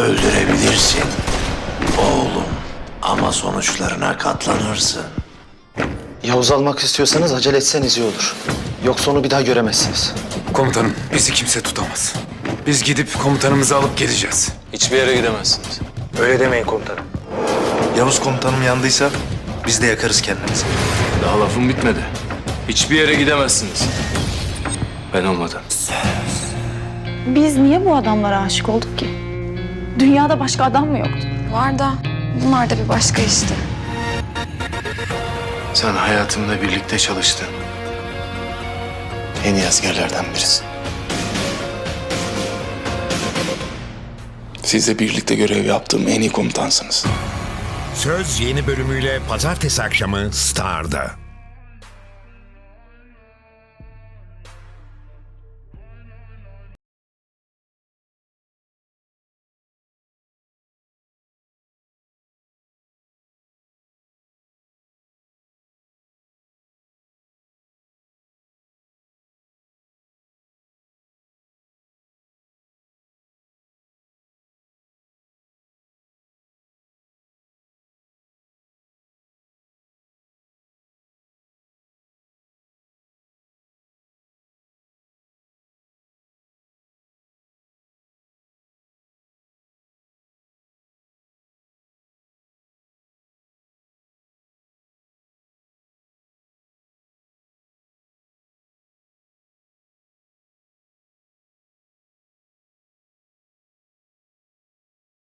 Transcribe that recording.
Öldürebilirsin. Oğlum. Ama sonuçlarına katlanırsın. Yavuz almak istiyorsanız acele etseniz iyi olur. Yoksa onu bir daha göremezsiniz. Komutanım bizi kimse tutamaz. Biz gidip komutanımızı alıp geleceğiz. Hiçbir yere gidemezsiniz. Öyle demeyin komutanım. Yavuz komutanım yandıysa biz de yakarız kendimizi. Daha lafım bitmedi. Hiçbir yere gidemezsiniz. Ben olmadan. Biz niye bu adamlara aşık olduk ki? Dünyada başka adam mı yoktu? Var da bunlar da bir başka işte. Sen hayatımda birlikte çalıştın. En iyi askerlerden birisin. Sizle birlikte görev yaptığım en iyi komutansınız. Söz yeni bölümüyle pazartesi akşamı Star'da.